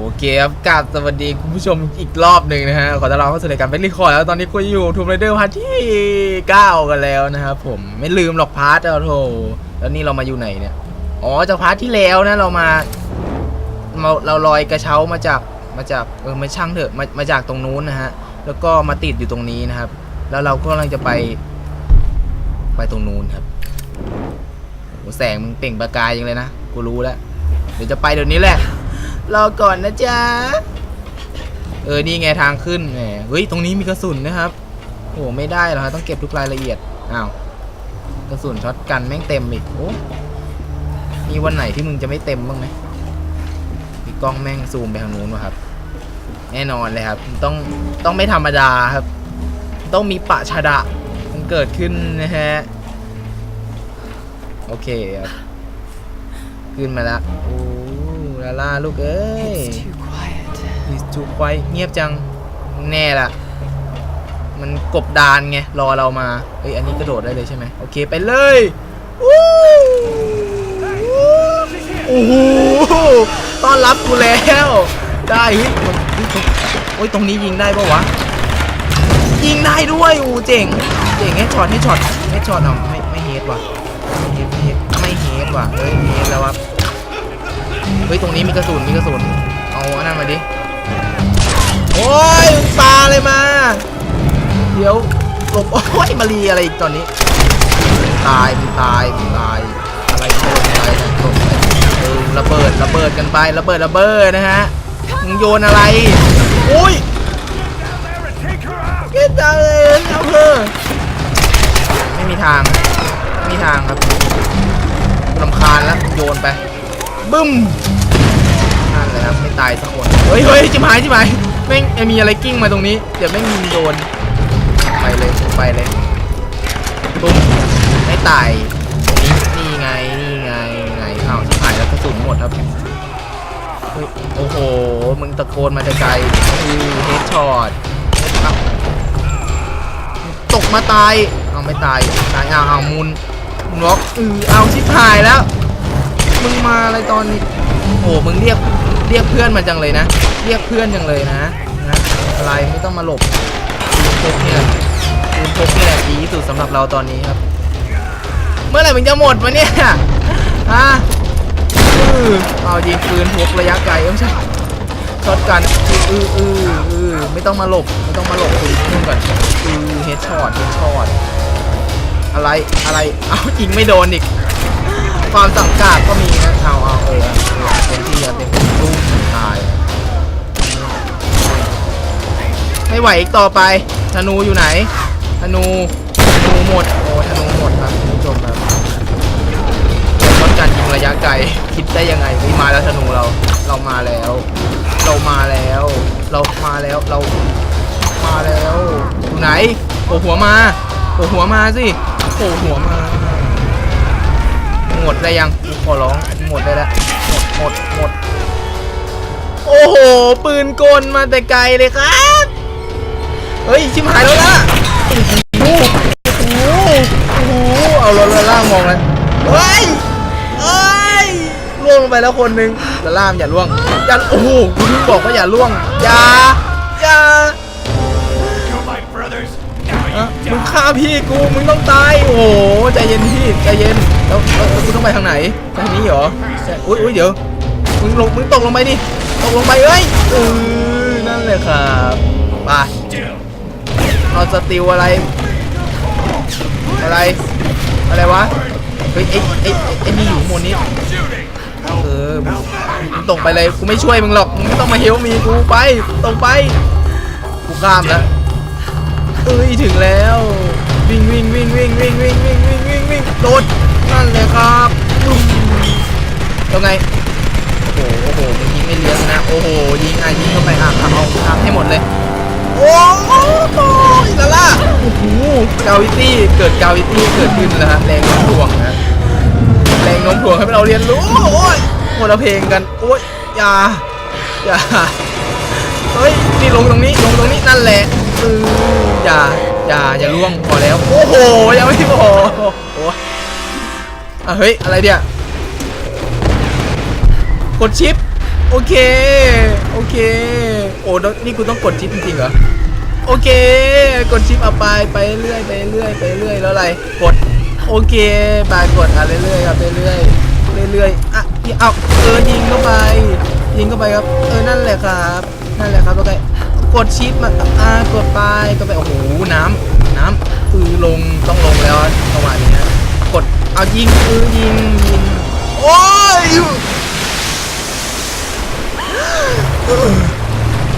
โอเคครับกราบสวัสดีคุณผู้ชมอีกรอบหนึ่งนะฮะ ขอต้อนรับเข้าสู่รายการเป็นรีคอร์ดแล้วตอนนี้กูอยู่ทูมไรเดอร์พาร์ทที่ 9 กันแล้วนะครับผมไม่ลืมหรอกพาร์ทเอาโถแล้วนี่เรามาอยู่ไหนเนี่ย อ๋อจากพาร์ทที่แล้วนะเรามาเราเราลอยกระเช้ามาจากมาจากเออไม่ช่างเถอะมามาจากตรงนู้นนะฮะ แล้วก็มาติดอยู่ตรงนี้นะครับ แล้วเราก็กำลังจะไป ไปตรงนู้นครับโอ้แสงมึงเปล่งประกายยังเลยนะกูรู้แล้วเดี๋ยวจะไปเดี๋ยวนี้แหละ รอก่อนนะจ๊ะ เออ นี่ไงทางขึ้นแหมเฮ้ย ตรงนี้มีกระสุนนะครับโอ้ไม่ได้หรอกครับต้องเก็บทุกรายละเอียด อ้าว กระสุนช็อตกันแม่งเต็มอีกโอ้มีวันไหนที่มึงจะไม่เต็มบ้างไหมมีกล้องแม่งซูมไปทางนู้นวะครับ แน่นอนเลยครับ ต้อง ต้องไม่ธรรมดาครับ ต้องมีปะชะดะ มันเกิดขึ้นนะฮะ โอเคครับ ขึ้นมาแล้วโอ้าล่าลูกเอ้ย It's too quiet. อิสจูไว้เงียบจังแน่ละมันกบดานไง รอเรามา เอ้ย อันนี้กระโดดได้เลยใช่ไหมโอเค ไปเลยวู้โอ้โหต้อนรับกูแล้ว ได้เฮ้ยมันเฮ้ยตรงโอ้ยตรงนี้ยิงได้ปะวะ ยิงได้ด้วยอู้เจ๋ง เจ๋งให้ช็อตให้ช็อตให้ช็อตเอาไม่ไม่เฮดว่ะไม่เฮดไม่เฮดไม่เฮดว่ะเฮ้ยเฮดแล้ววะ เฮ้ยตรงนี้มีกระสุนมีกระสุนเอาอันนั้นมาดิโอ้ยปลาเลยมา เดี๋ยวหลบโอ้ยมารีอะไรอีกตอนนี้ตายมึงตายมึงตายอะไรโดนอะไรตกเออระเบิดระเบิดกันไประเบิดระเบิดนะฮะมึงโยนอะไรโอ้ยเกิดตายเลยเอาเถอไม่มีทางไม่มีทางครับรำคาญแล้วโยนไป บึ้มนั่นเลยครับไม่ตายสักคนเฮ้ยเฮ้ยจิ๋มหายจิ๋มหายแม่งไอ้มีอะไรกิ้งมาตรงนี้ เดี๋ยวแม่งยิงโดน ไปเลยไปเลยตุ้มไม่ตายนี่นี่ไงนี่ไงไงอ้าวจิ๋มหายแล้วกระสุนหมดครับเฮ้ยโอ้โห มึงตะโกนมาแต่ไกลคือเฮดช็อตตกมาตาย เอาไม่ตาย ตายอ้าวเอามุนมุนล็อกเออเอาชิบหายแล้ว มึงมาอะไรตอนนี้โอ้โหมึงเรียกเรียกเพื่อนมาจังเลยนะ เรียกเพื่อนจังเลยนะนะอะไรไม่ต้องมาหลบปืนพกเนี่ยปืนพกเนี่ยดีที่สุดสำหรับเราตอนนี้ครับ เมื่อไหร่มึงจะหมดวะเนี่ยฮะเออเอายิงปืนพกระยะไกลเอ้ยไม่ใช่ช็อตกันอืออืออือไม่ต้องมาหลบไม่ต้องมาหลบปืนนู่นก่อนอือเฮดช็อตเฮดช็อตอะไรอะไรเอายิงไม่โดนอีก ความสังกาดก็มีนะเอาเอาเออเต็มที่อะเต็มที่ตุ้มตาย ไม่ไหวอีกต่อไปธนูอยู่ไหนธนูธนูหมดโอ้ธนูหมดครับคุณผู้ชมครับป้องกันยิงระยะไกลคิดได้ยังไงนี่มาแล้วธนูเราเรามาแล้ว เรามาแล้ว เรามาแล้วเรามาแล้วอยู่ไหนโผล่หัวมาโผล่หัวมาสิโผล่หัวมา หมดได้ยังขอร้องหมดได้แล้วหมดหมดหมดโอ้โห ปืนกลมาแต่ไกลเลยครับเฮ้ยชิมหายแล้วล่ะโอ้โหโอ้โหโอ้โหเอาละละล่ามองเลยเฮ้ยเอ้ยล่วงลงไปแล้วคนหนึ่งละล่ามอย่าล่วงอย่าโอ้โหคุณเพิ่งบอกว่าอย่าล่วงอย่าอย่า Kill my brothers. Now อะ you มึง die. ฆ่าพี่กูมึงต้องตายโอ้โหใจเย็นพี่ใจเย็น แล้วแล้วแล้วกูต้องไปทางไหนทางนี้เหรอใช่อุ้ยอุ้ยเดี๋ยวมึงลงมึงตกลงไปดิตกลงไปเอ้ยเออนั่นเลยครับไปเราสติลอะไร อะไร อะไรวะเฮ้ยไอ้ไอ้ไอ้ไอ้นี่อยู่ข้างบนนี้เออมึงตรงไปเลยกูไม่ช่วยมึงหรอกมึงไม่ต้องมาเฮลมีกูไปตรงไปกูข้ามแล้วเอ้ยถึงแล้ว วิ่งวิ่งวิ่งวิ่งวิ่งวิ่งวิ่งวิ่งวิ่งวิ่งโดด นั่นเลยครับปุ้มยังไง โอ้โห โอ้โหมึงยิงไม่เลี้ยงนะ โอ้โห ยิงอะยิงเข้าไปอะอะเอาทำให้หมดเลย โอ้โหลาล่าโอ้โหกาวิตี้ เกิดกาวิตี้เกิดขึ้นแล้วฮะ แรงโน้มถ่วงนะ แรงโน้มถ่วงให้เราเรียนรู้ โอ้ยคนละเพลงกัน โอ้ยอย่า อย่า เฮ้ย นี่ลงตรงนี้ ลงตรงนี้นั่นแหละเอออย่า อย่า อย่าล่วง พอแล้ว โอ้โห ยังไม่พอโอ้ อะเฮ้ย อะไรเนี่ย กดชิป โอเค โอเค โอ้นี่กูต้องกดชิปจริงๆเหรอ โอเค กดชิปเอาไป ไปเรื่อย ไปเรื่อย ไปเรื่อย แล้วอะไร กด โอเคบายกดอะเรื่อยๆครับเรื่อยๆเรื่อยๆอะพี่เอาเออยิงเข้าไป ยิงเข้าไปครับ เออ นั่นแหละครับ นั่นแหละครับแล้วก็กดชิปมาอ่ากดไป ก็ไป โอ้โห น้ำน้ำคือลง ต้องลงแล้วจังหวะนี้นะ เอายิงคือยิงยิงโอ้ยโ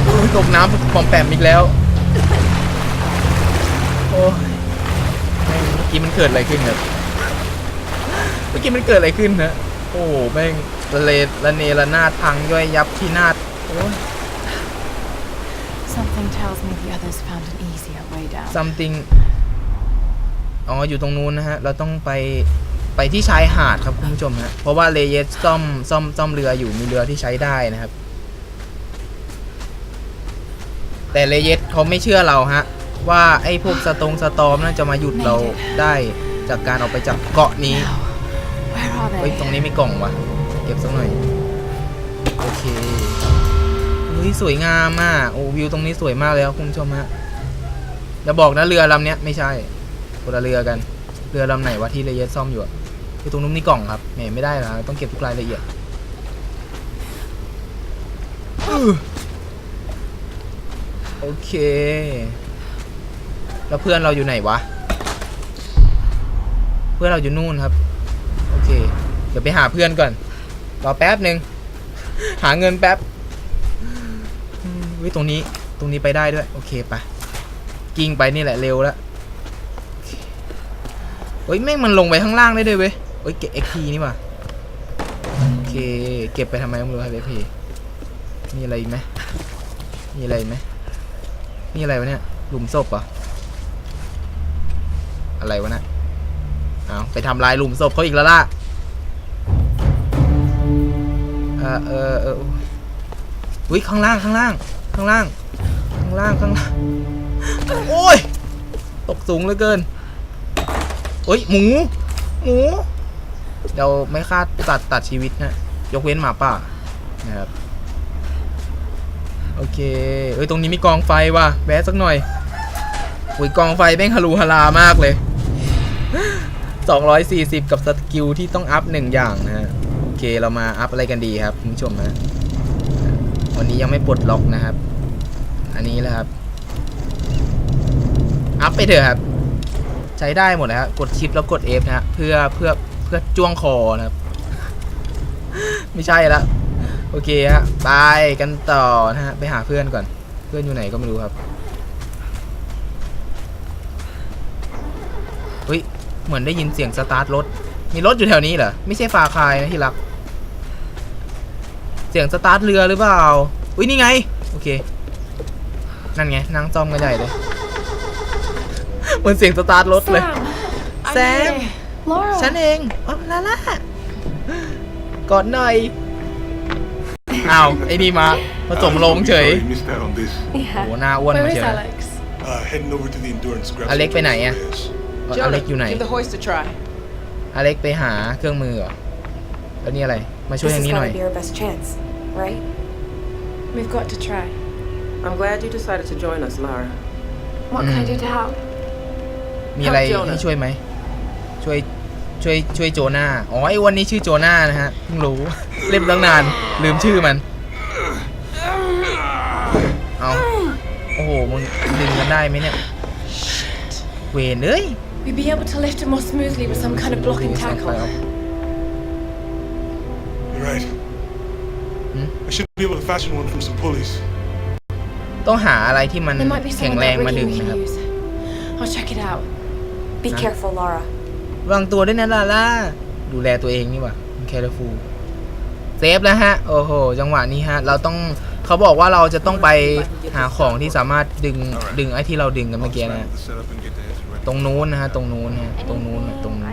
อ้ยตกน้ำปอมแปมอีกแล้ว โอ้ยแม่งเมื่อกี้มันเกิดอะไรขึ้นครับเมื่อกี้มันเกิดอะไรขึ้นนะโอ้โหแม่งละเลละเนระนาดพังย่อยยับที่นาดโอ้ย Something tells me the others found an easier way down. something อ๋อ อยู่ตรงนู้นนะฮะ เราต้องไป ไปที่ชายหาดครับคุณผู้ชมฮะเพราะว่าเลเยสซ่อมซ่อมซ่อมเรืออยู่มีเรือที่ใช้ได้นะครับ แต่เลเยสเขาไม่เชื่อเราฮะว่าไอ้พวกสตรงสตอมน่าจะมาหยุดเราได้จากการออกไปจากเกาะนี้ Now, where are เฮ้ย they? ตรงนี้มีกล่องวะเก็บสักหน่อยโอเคเฮ้ยสวยงามอะโอ้วิวตรงนี้สวยมากเลยครับคุณผู้ชมฮะอย่าบอกนะเรือลำเนี้ยไม่ใช่คนละเรือกัน เรือลำไหนวะที่เลเยสซ่อมอยู่อะ คือตรงนู้นมีกล่องครับแหมไม่ได้นะต้องเก็บทุกรายละเอียดโอเค แล้วเพื่อนเราอยู่ไหนวะ เพื่อนเราอยู่นู่นครับ โอเค เดี๋ยวไปหาเพื่อนก่อน รอแป๊บหนึ่ง หาเงินแป๊บอืมเฮ้ยตรงนี้ ตรงนี้ไปได้ด้วย โอเคไป กิ้งไปนี่แหละเร็วแล้วโอเคเฮ้ยแม่งมันลงไปข้างล่างได้ด้วยเว้ย เฮ้ยเก็บ XP นี่ว่ะโอเค เก็บไปทำไมไม่รู้ครับ XP มีอะไรอีกไหมมีอะไรอีกไหมมีอะไรวะเนี่ยหลุมศพเหรออะไรวะเนะเอาไปทำลายหลุมศพเขาอีกแล้วล่ะเออเออเอออุ้ยข้างล่างข้างล่าง ข้างล่าง ข้างล่างข้างล่างโอ้ยตกสูงเหลือเกินเฮ้ยหมู หมู เดี๋ยวไม่คาดตัดตัดชีวิตนะ ยกเว้นหมาป่านะครับ โอเค เอ้ย ตรงนี้มีกองไฟว่ะ แวะสักหน่อยอุ้ยกองไฟแม่งฮารูฮารามากเลย 240 กับสกิลที่ต้องอัพหนึ่งอย่างนะฮะ โอเค เรามาอัพอะไรกันดีครับคุณผู้ชมนะวันนี้ยังไม่ปลดล็อกนะครับ อันนี้แหละครับ อัพไปเถอะครับ ใช้ได้หมดนะครกดชิปแล้วกด F นะฮะ เพื่อเพื่อ พื่อจ้วงคอนะครับ ไม่ใช่ละโอเคฮะไปกันต่อนะฮะไปหาเพื่อนก่อน เพื่อนอยู่ไหนก็ไม่รู้ครับเฮ้ยเหมือนได้ยินเสียงสตาร์ทรถ มีรถอยู่แถวนี้เหรอ ไม่ใช่ฟาคายนะที่รัก เสียงสตาร์ทเรือหรือเปล่าอุ้ยนี่ไง โอเค นั่นไงนั่งซ่อมกันใหญ่เลยเหมือนเสียงสตาร์ทรถเลย I'm Sam. here. Laura. ฉันเองอ๋อลาล่ากอดหน่อย อ้าว ไอ้นี่มาผสมลงเฉย Sorry, missed out on this. โอ้ Yeah. โห หน้าอ้วน Where มา is เชียวนะ Alex? Uh, heading over to the endurance. Grab Alec some ไปไหนอะ players. อเล็กอยู่ไหน give the hoist a try. อเล็กไปหาเครื่องมือเหรอ แล้วนี่อะไร มาช่วย This ทาง has นี้หน่อย gotta be our best chance, right? We've got to try. I'm glad you decided to join us, Lara. What can I do to help? มีอะไร Help Jonah ให้ช่วยไหม ช่วยช่วยช่วยโจนาอ๋อไอ้วันนี้ชื่อโจนานะฮะเพิ่งรู้ เล่นตั้งนาน ลืมชื่อมัน เอาโอ้โหมึงดึงกันได้ไหมเนี่ย เวนเอ้ย We'd be able to lift it more smoothly with some kind of blocking tackle. You're right. Hmm? I should be able to fashion one from some pulleys. ต้องหาอะไรที่มัน There might be แข็ง some แรง that มาดึ rigging ง we นะครับ can use. I'll check it out. Be Huh? careful, Laura. วางตัวด้วยนะลาล่าดูแลตัวเองนี่หว่าแคร์ฟูเซฟแล้วฮะ โอ้โห จังหวะนี้ฮะ เราต้องเขาบอกว่าเราจะต้องไปหาของที่สามารถดึงดึงไอ้ที่เราดึงกันเมื่อกี้นะฮะ The setup and get the engine ready. ตรงนู้นนะฮะตรงนู้นนะฮะ ตรงนู้นนะตรงนู้น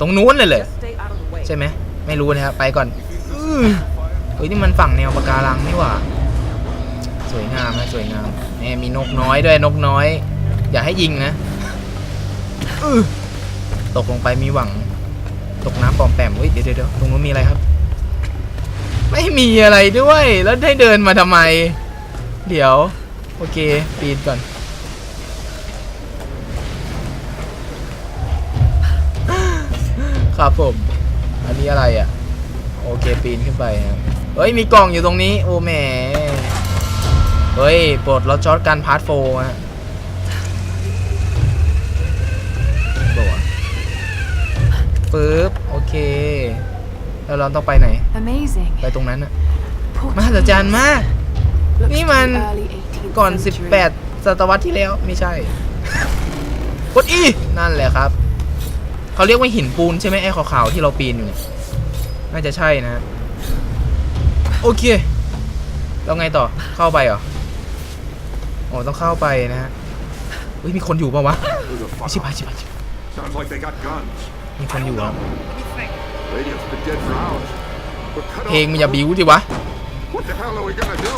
ตรงนู้นเลยเลย Just stay out of the way. ใช่ไหมไม่รู้นะครับไปก่อนอื้อเฮ้ยนี่มันฝั่งแนวปะการังนี่หว่า สวยงามนะสวยงามแหมมีนกน้อยด้วยนกน้อย อย่าให้ยิงนะอื้อ ตกลงไปมีหวัง ตกน้ำปลอมแปมเฮ้ยเดี๋ยวเดี๋ยวเดี๋ยวตรงนู้นมีอะไรครับ ไม่มีอะไรด้วย แล้วได้เดินมาทำไม เดี๋ยว โอเค ปีนก่อนครับผม อันนี้อะไรอะ โอเคปีนขึ้นไปครับเฮ้ย มีกล่องอยู่ตรงนี้ โอ้แหมเฮ้ยปลดล็อตช็อตกันพาร์ทโฟฮะ ปึ๊บโอเค แล้วเราต้องไปไหน Amazing. ไปตรงนั้นอะมหัศจรรย์มาก Looks Ni to man- the early 18th ก่อน century. 18 ศตวรรษที่แล้วไม่ใช่ กดอีนั่นแหละครับ เขาเรียกว่าหินปูนใช่ไหมไอ้ขาวๆที่เราปีนอยู่เนี่ยน่าจะใช่นะ โอเค แล้วไงต่อเข้าไปเหรออ๋อต้องเข้าไปนะฮะเฮ้ยมีคนอยู่ปะวะ Who the fuck? ชิบหายชิบหายชิบหาย Sounds like they got guns. มีคนอยู่ครับ Radiant's been dead for hours. We're cut เพลง off. มันอย่าบิ้วดิวะ What the hell are we gonna do?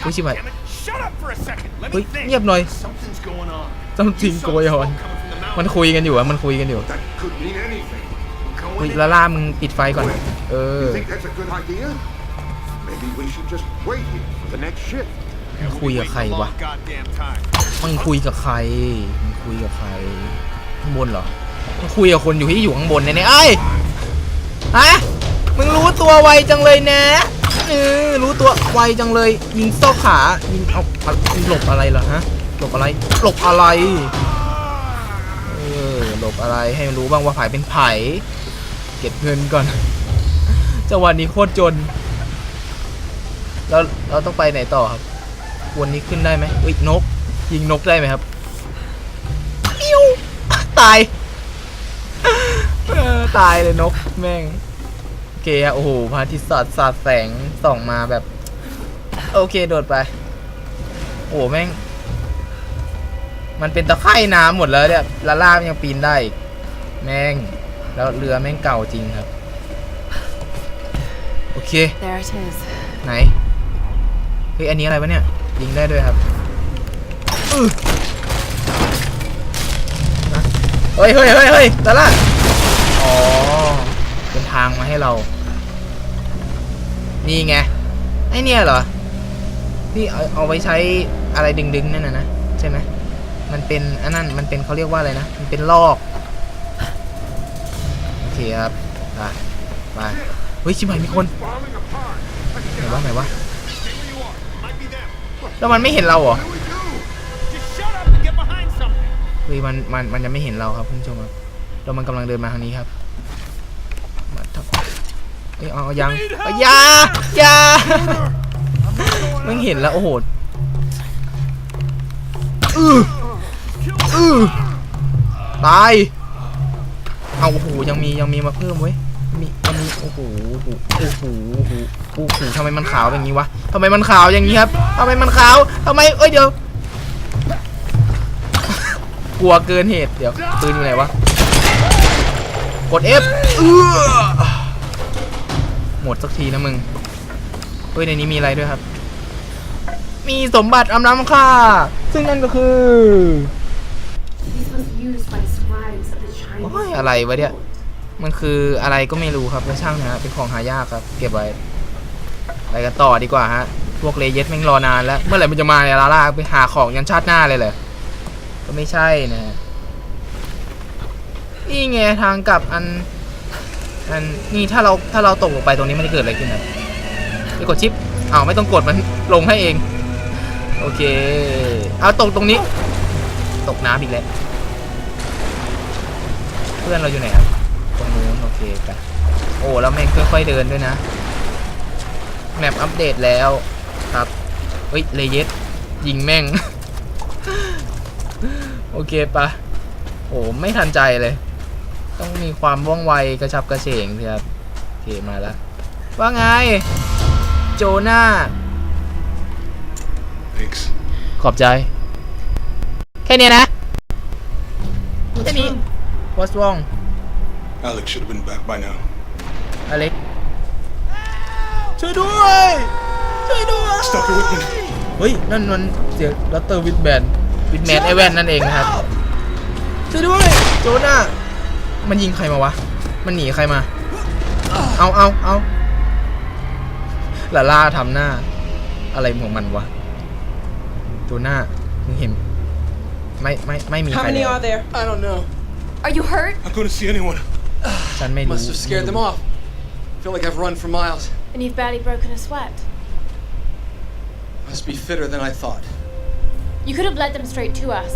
เฮ้ยชิบหาย Damn it! Shut up for a second. Let เฮ้ย me think. เงียบหน่อย Something's going on. ต้องจริงโกยหอน Smoke coming from the มัน mountain. คุยกันอยู่อะมันคุยกันอยู่ That could mean anything. เฮ้ย Going in. ลาล่ามึงปิดไฟก่อน เออ You think that's a good idea? Maybe we should just wait here for the next ship. มึงคุยกับใครวะ Goddamn time. มึงคุยกับใครมึงคุยกับใครข้างบนเหรอมึง คุยกับคนอยู่ที่อยู่ข้างบนเนี่ยเอ้ยฮะมึงรู้ตัวไวจังเลยนะเออรู้ตัวไวจังเลย ยิงซอกขายิงเอาหลบอะไรเหรอฮะหลบอะไรหลบอะไรเออหลบอะไรให้มันรู้บ้างว่าไผ่เป็นไผ่เก็บเงินก่อนจังหวะนี้โคตรจนแล้วเราต้องไปไหนต่อครับวันนี้ขึ้นได้ไหมอุ้ยนก ยิงนกได้ไหมครับปิ้วตาย ตายเลยนกแม่งโอเคฮะโอ้โหพระอาทิตย์สาดสาดแสงส่องมาแบบ โอเคโดดไป โอ้โหแม่ง มันเป็นตะไคร่น้ำหมดแล้วเนี่ยลาล่ามันยังปีนได้อีกแม่ง แล้วเรือแม่งเก่าจริงครับ โอเค There it is. ไหน เฮ้ย อันนี้อะไรวะเนี่ย ยิงได้ด้วยครับอื้อนะเฮ้ยเฮ้ยเฮ้ยเฮ้ยดาร่า อ๋อเป็นทางมาให้เรา นี่ไง ไอเนี่ยเหรอ ที่เอาเอาไว้ใช้อะไรดึงๆนั่นน่ะนะใช่ไหมมันเป็นอันนั้นมันเป็นเขาเรียกว่าอะไรนะ มันเป็นลอก โอเคครับไปไปเฮ้ยชิบหายมีคนไหนวะไหนวะแล้วมันไม่เห็นเราเหรอเฮ้ยมันมันมันจะไม่เห็นเราครับคุณผู้ชมครับ แล้วมันกำลังเดินมาทางนี้ครับมาทับเอ้ยเอาเอายังเอาอยาอยามันเห็นแล้วโอ้โหอืออือตายเอาโอ้โหยังมียังมีมาเพิ่มเว้ยมียังมีโอ้โหโอ้โหโอ้โหโอ้โหโอ้โหทำไมมันขาวอย่างนี้วะทำไมมันขาวอย่างนี้ครับทำไมมันขาวทำไมเอ้ยเดี๋ยวกลัวเกินเหตุเดี๋ยวปืนอยู่ไหนวะ กด F เออหมดสักทีนะมึง เฮ้ยในนี้มีอะไรด้วยครับ มีสมบัติอำนำค่า ซึ่งนั่นก็คือโอ้ยอะไรวะเนี่ย มันคืออะไรก็ไม่รู้ครับแล้วช่างนะฮะเป็นของหายากครับ เก็บไว้ ไปกันต่อดีกว่าฮะ พวกเลเยสแม่งรอนานแล้ว เมื่อไหร่มันจะมาเนี่ยลาล่าไปหาของยันชาติหน้าเลยเหรอ ก็ไม่ใช่นะ นี่ไงทางกลับอันอันนี่ถ้าเราถ้าเราตกลงไปตรงนี้มันจะเกิดอะไรขึ้นครับไปกดชิปอ้าวไม่ต้องกดมันลงให้เอง โอเค เอาตกตรงนี้ ตกน้ำอีกแล้ว เพื่อนเราอยู่ไหนครับ ตรงนู้นโอเคไปโอ้แล้วแม่งค่อยๆเดินด้วยนะ แมปอัปเดตแล้วครับ เฮ้ย เลเยสยิงแม่ง โอเคปะโอ้ไม่ทันใจเลย ต้องมีความว่องไวกระชับกระเฉงสิครับโอเคมาแล้วว่าไง โจนา Thanks. ขอบใจ แค่เนี้ยนะ แค่นี้ What's wrong Alex should have been back by now. อเล็กช่วยด้วย ช่วยด้วย Stuck here with me. เฮ้ย นั่นมันเสียงดอตเตอร์วิดแมนวิดแมนไอแวนนั่นเองนะครับ ช่วยด้วย โจนา มันยิงใครมาวะ มันหนีใครมา เอาเอาเอาลาล่าทำหน้า อะไรของมันวะ ตัวหน้า มึงเห็น ไม่ไม่ไม่มีใค How ร many เลย are there? I don't know. Are you hurt? I couldn't see anyone. ฉันไม่รู้ Must have scared them off. Feel like I've run for miles. And you've barely broken a sweat. Must be fitter than I thought. You could have led them straight to us,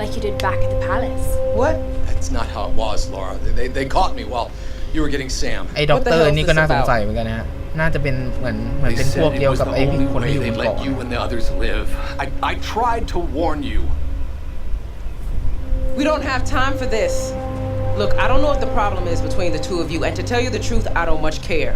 like you did back at the palace. What? That's not how it was, Laura. They, they, they caught me while you were getting Sam. ไอ้ด็อก What เต the อร์ hell is นี่ก็ this น่าสง about? สัยเหมือนกันนะฮะ น่าจะเป็นเหมือนเหมือน They เป็นพวก said เดียว it was กับ the ไอ้ only คนที่ way อยู่บ they'd นเกาะ let you and the others live. I, I tried to warn you. We don't have time for this. Look, I don't know what the problem is between the two of you, and to tell you the truth, I don't much care.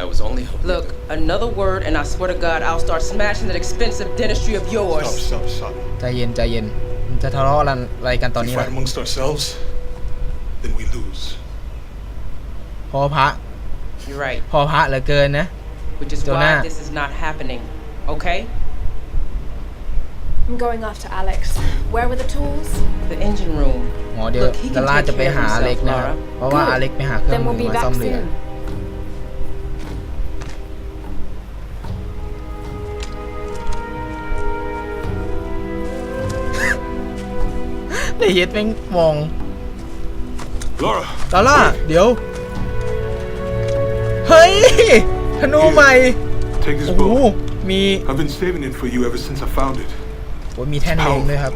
I was only hoping. Look, another word, and I swear to God, I'll start smashing that expensive dentistry of Stop, yours. stop, stop. ใจเย็นใจเย็นมัน จะทะเลาะอะไรกันตอน If นี้ we ล่ะ fight amongst ourselves, then we lose. พอพระ You're right, พอพระเหลือเกินนะ which is Jonah. why this is not happening. Okay? I'm going after Alex. Where were the tools? The engine room. หมอเดี๋ยว Look, he ดา can รา take จะไป care of หาอเล็ก himself, นะครับ Laura. เพราะว่า Good. อเล็กไปหาเครื่อง Then มื we'll อ be มาซ่อม back เรือ soon. เลยเฮ็ดแม่งมอง Laura, ดาร่าเดี๋ยว เฮ้ยธนูใหม่ take this โอ้โห bow. มี I've been saving it for you ever since I found it. โอ้ยมีแท่นเองด้วยครับ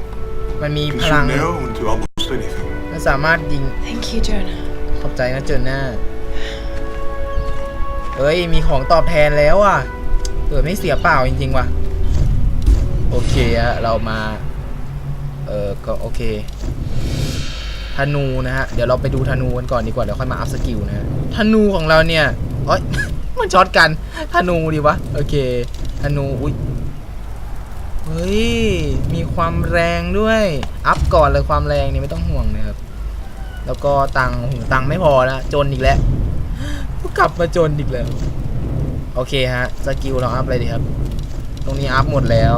มันมี Can พลัง shoot arrow into almost anything. และสามารถยิง Thank you, Jonah. ขอบใจนะเจอหน้า เอ้ย มีของตอบแทนแล้วอะเออไม่เสียเปล่าจริงๆว่ะ โอเคฮะเรามา เออก็โอเค ธนูนะฮะ เดี๋ยวเราไปดูธนูกันก่อนดีกว่า เดี๋ยวค่อยมาอัพสกิลนะฮะ ธนูของเราเนี่ยโอ้ย มันช็อตกัน ธนูดีวะ โอเค ธนู อุ้ย เฮ้ย มีความแรงด้วย อัพก่อนเลยความแรงนี่ไม่ต้องห่วงนะครับ แล้วก็ตังค์หูตังค์ไม่พอแล้วจนอีกแล้ว ก็กลับมาจนอีกแล้ว โอเคฮะ สกิลเราอัพอะไรดีครับ ตรงนี้อัพหมดแล้ว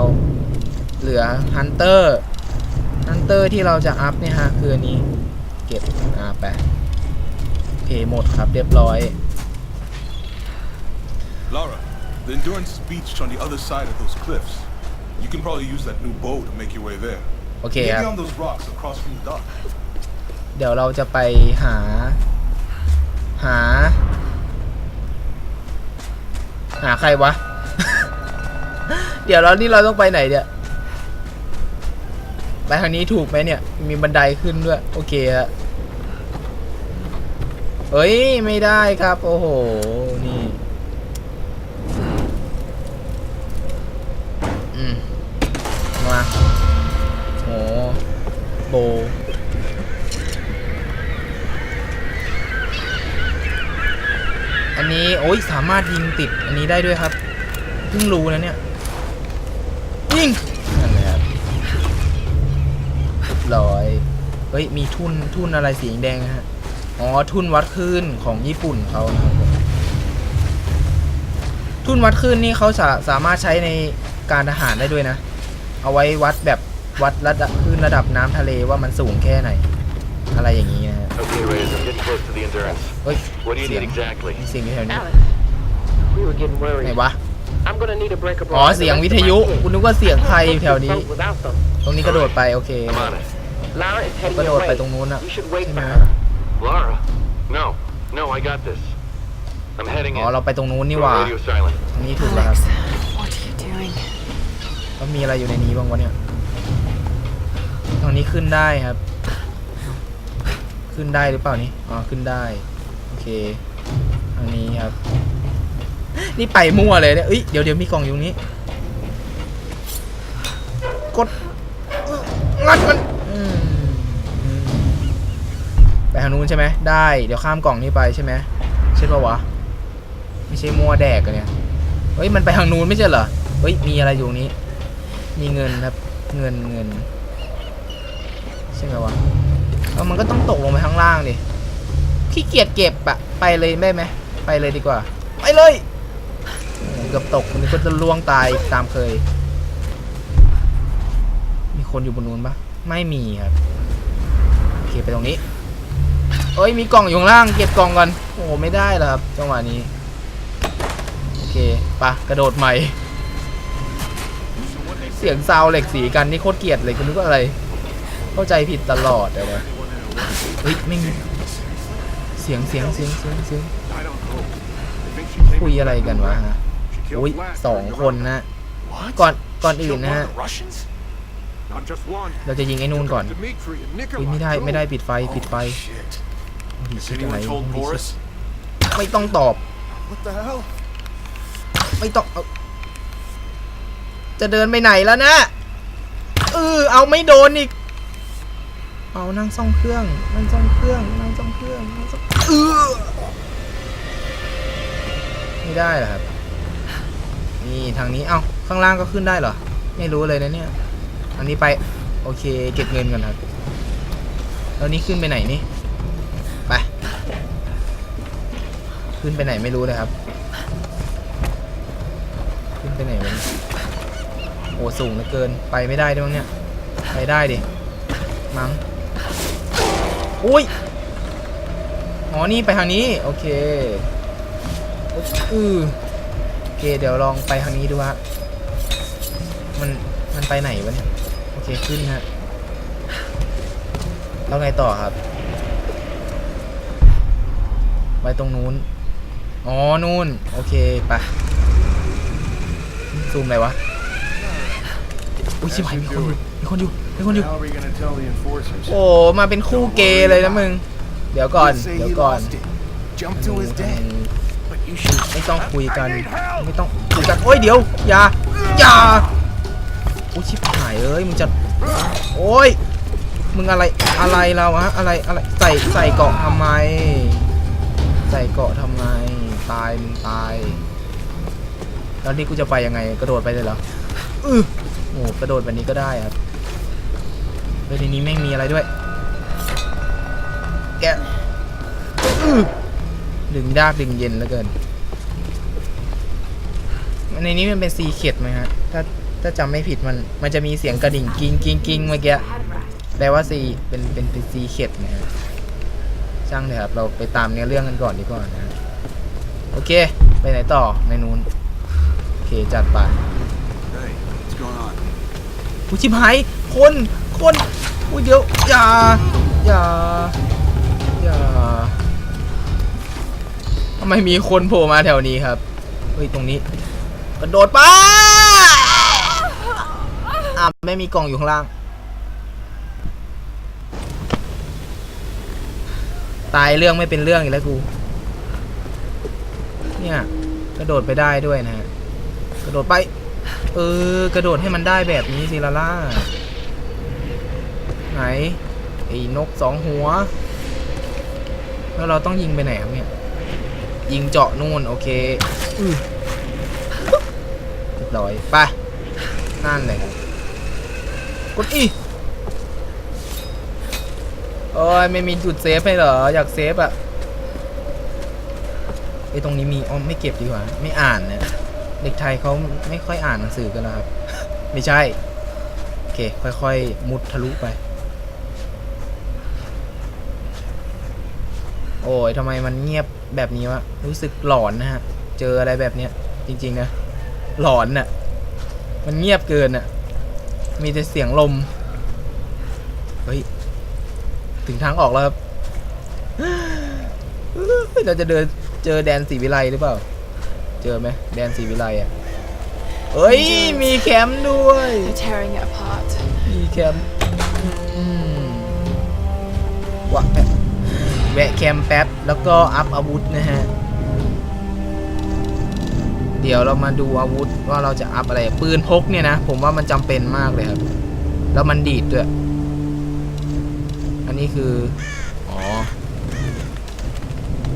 เหลือฮันเตอร์ ฮันเตอร์ที่เราจะอัพเนี่ยฮะคืออันนี้เก็บอ่าไปโอเคหมดครับเรียบร้อย Laura, the Endurance is beached on the other side of those cliffs. You can probably use that new bow to make your way there. โอเค Maybe ครับ on those rocks across from the dock. เดี๋ยวเราจะไปหา หา หาใครวะ เดี๋ยวเรานี่เราต้องไปไหนเนี่ย ไปทางนี้ถูกไหมเนี่ย มีบันไดขึ้นด้วย โอเคฮะเฮ้ย ไม่ได้ครับ โอ้โห นี่อืมมาโอ้โบอันนี้ โอ้ย สามารถยิงติด อันนี้ได้ด้วยครับ เพิ่งรู้นะเนี่ย ยิงนั่นเลย รับเรียบร้อย เฮ้ย มีทุ่น ทุ่นอะไรสีแดงนะฮะ อ๋อ ทุ่นวัดคลื่นของญี่ปุ่นเขานะครับผมทุ่นวัดคลื่นนี่เขาสาสามารถใช้ในการทหารได้ด้วยนะ เอาไว้วัดแบบวัดระดับคลื่นระดับน้ำทะเลว่ามันสูงแค่ไหน อะไรอย่างนี้นะฮะ Okay, Reyes, I'm getting close to the Endurance. เฮ้ย What do you เสียง need exactly? มีเสียงอยู่แถวนี้ Alex, we were getting ไหน worried. วะ I'm gonna need a breaker อ๋อเสียงวิทยุคุณนึกว่าเสียงใครอยู่แถวนี้ Without them. ตรงนี้กระโดดไป โอเค I'm on it. Lara is กระ heading โด your ดไป way. ตรงนู้นอะ You should wait ใช่ไหม for ฮะ her. Lara? No, no, I got this. I'm heading อ๋อ in. เราไปตรงนู้นนี่ Go หว่า radio silent. ตรงนี้ถูกแล้วครับ what are you doing? แล้วมีอะไรอยู่ในนี้บ้างวะเนี่ย ตรงนี้ขึ้นได้ครับ ขึ้นได้หรือเปล่านี่ อ๋อ ขึ้นได้ โอเค ทางนี้ครับ นี่ไปมั่วเลยเนี่ยเอ้ย เดี๋ยวเดี๋ยวมีกล่องอยู่ตรงนี้ กดงัดมันอืมอืมไป ทางนู้นใช่ไหมได้ เดี๋ยวข้ามกล่องนี้ไปใช่ไหมใช่ปะวะ ไม่ใช่มัวแดกอะเนี่ย เฮ้ย มันไปทางนู้นไม่ใช่เหรอ เฮ้ย มีอะไรอยู่นี้ มีเงินครับ เงินเงินใช่ไหมวะแล้วมันก็ต้องตกลงไปข้างล่างดิ ขี้เกียจเก็บอะไปเลยได้ไหม ไปเลยดีกว่า ไปเลยเกือบตกมันก็จะล่วงตายตามเคย มีคนอยู่บนนู้นปะไม่มีครับโอเคไปตรงนี้ เอ้ยมีกล่องอยู่ข้างล่างเก็บกล่องก่อนโอ้โหไม่ได้แล้วครับจังหวะนี้เคปะกระโดดใหม่ เสียงซาวเหล็กสีกันนี่โคตรเกลียดเลยคุณนึกว่าอะไร เข้าใจผิดตลอดเลยวะเฮ้ยไม่มีเสียงเสียงเสียงเสียงเสียง I don't know. They think she came คุยอะไรกันวะฮะ She killed อุ้ย Vlad สอง during the คน run. นะก่อนก่อนอื่น Killed นะ one ฮะ of the Russians? Not just one. เราจะยิงไอ้นู่นก่อน Dmitri and เฮ้ย Nikolai. ไม่ได้ too. ไม่ได้ปิดไฟปิดไฟ Shit. ดี Has ชิดอะไร anyone told ดีชิด Boris? ไม่ต้องตอบ What the hell? ไม่ต้องเอาจะเดินไปไหนแล้วนะเออเอาไม่โดนอีก เอานั่งซ่อมเครื่อง นั่งซ่อมเครื่อง นั่งซ่อมเครื่อง นั่งซ่อมเออไม่ได้เหรอครับ นี่ทางนี้เอ้าข้างล่างก็ขึ้นได้เหรอ ไม่รู้เลยนะเนี่ย อันนี้ไป โอเค เก็บเงินก่อนครับแล้วนี่ขึ้นไปไหนนี่ ขึ้นไปไหนไม่รู้เลยครับ ขึ้นไปไหนวะเนี่ยโอ้สูงเหลือเกินไปไม่ได้ด้วยมั้งเนี่ยไปได้ดิมั้งอุ้ยอ๋อนี่ไปทางนี้โอเคอือโอเคเดี๋ยวลองไปทางนี้ดูฮะมันมันไปไหนวะเนี่ยโอเคขึ้นฮะแล้วไงต่อครับ ไปตรงนู้น อ๋อ นู่น โอเคไปซูมอะไรวะ อุ้ยชิบหายมีคนอยู่มีคนอยู่มีคนอยู่ How are we gonna tell the enforcers? โอ้ มาเป็นคู่เกย์เลยนะมึง เดี๋ยวก่อน Say เดี๋ยว he ก่อน lost it. Jump to his death. But you ไม่ต้องคุยกัน ไม่ต้องคุยกัน โอ้ยเดี๋ยว อย่า อย่าโอ้ยชิบหายเอ้ย มึงจะ โอ้ย มึงอะไร อะไรเราฮะ อะไร อะไร ใส่ ใส่เกาะทำไม ใส่เกาะทำไม ตายมึงตาย แล้วนี่กูจะไปยังไงกระโดดไปเลยเหรออือโอ้กระโดดแบบนี้ก็ได้ครับเฮ้ยในนี้แม่งมีอะไรด้วย แกดึงยากดึงเย็นเหลือเกิน ในนี้มันเป็นซีเข็ดไหมฮะ ถ้าถ้าจำไม่ผิดมันมันจะมีเสียงกระดิ่งกิ้งกิ้งกิ้งเมื่อกี้แปลว่าซีเป็นเป็นเป็นซีเข็ดนะฮะช่างเถอะครับเราไปตามเนื้อเรื่องกันก่อนดีกว่านะฮะ โอเค ไปไหนต่อในนู้น โอเค จัดไป Hey, what's going on? ผู้ชิบหาย คน คนอุ้ยเดี๋ยว อย่า อย่า อย่าทำไมมีคนโผล่มาแถวนี้ครับ เฮ้ย ตรงนี้ กระโดดไปอะไม่มีกล่องอยู่ข้างล่าง ตายเรื่องไม่เป็นเรื่องอีกแล้วกู เนี่ย กระโดดไปได้ด้วยนะฮะกระโดดไป เออกระโดดให้มันได้แบบนี้สิลาล่า ไหนไอ้นกสองหัว แล้วเราต้องยิงไปไหนครับเนี่ย ยิงเจาะนู่นโอเคอือเรียบร้อยไปนั่นเลยครับกดอีโอ้ยไม่มีจุดเซฟให้เหรอ อยากเซฟอะ อ้ยตรงนี้มีอ๋อไม่เก็บดีกว่า ไม่อ่านนะเด็กไทยเขาไม่ค่อยอ่านหนังสือกันแล้วครับ ไม่ใช่ โอเค ค่อยๆ มุดทะลุไป โอ้ยทำไมมันเงียบแบบนี้วะ รู้สึกหลอนนะฮะ เจออะไรแบบเนี้ย จริง ๆ นะ หลอนน่ะ มันเงียบเกินน่ะ มีแต่เสียงลม เฮ้ย ถึงทางออกแล้วครับเราจะเดิน เจอแดนสีวิไลหรือเปล่า เจอไหมแดนสีวิไลอะเฮ้ย มีแคมป์ด้วย They're tearing it apart. มีแคมป์อืมวะแวะแวะแคมป์แป๊บ แล้วก็อัพอาวุธนะฮะ เดี๋ยวเรามาดูอาวุธว่าเราจะอัพอะไร ปืนพกเนี่ยนะ ผมว่ามันจำเป็นมากเลยครับ แล้วมันดีดด้วย อันนี้คือ อ๋อ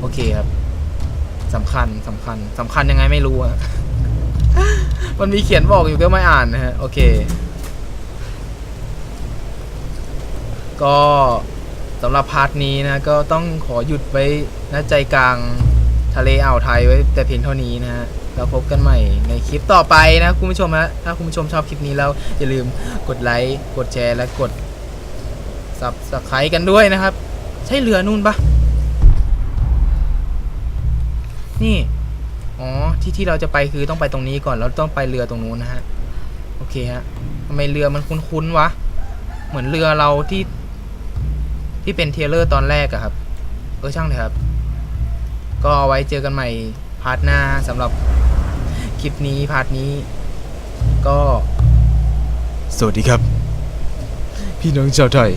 โอเคครับ สำคัญสำคัญสำคัญยังไงไม่รู้อะมันมีเขียนบอกอยู่ก็ไม่อ่านนะฮะ โอเค ก็สำหรับพาร์ทนี้นะ ก็ต้องขอหยุดไว้ณใจกลางทะเลอ่าวไทยไว้แต่เพียงเท่านี้นะฮะเราพบกันใหม่ในคลิปต่อไปนะคุณผู้ชมฮะถ้าคุณผู้ชมชอบคลิปนี้แล้วอย่าลืมกดไลค์กดแชร์และกดสับสไครกันด้วยนะครับ ใช่เรือนู่นปะ นี่ อ๋อ ที่ที่เราจะไปคือต้องไปตรงนี้ก่อน แล้วต้องไปเรือตรงนู้นนะฮะ โอเคฮะทำไมเรือมันคุ้นๆวะ เหมือนเรือเราที่ ที่เป็นเทเลอร์ตอนแรกอะครับ เออช่างเถอะครับ ก็เอาไว้เจอกันใหม่พาร์ทหน้าสำหรับคลิปนี้พาร์ทนี้ก็ สวัสดีครับ พี่น้องชาวไทย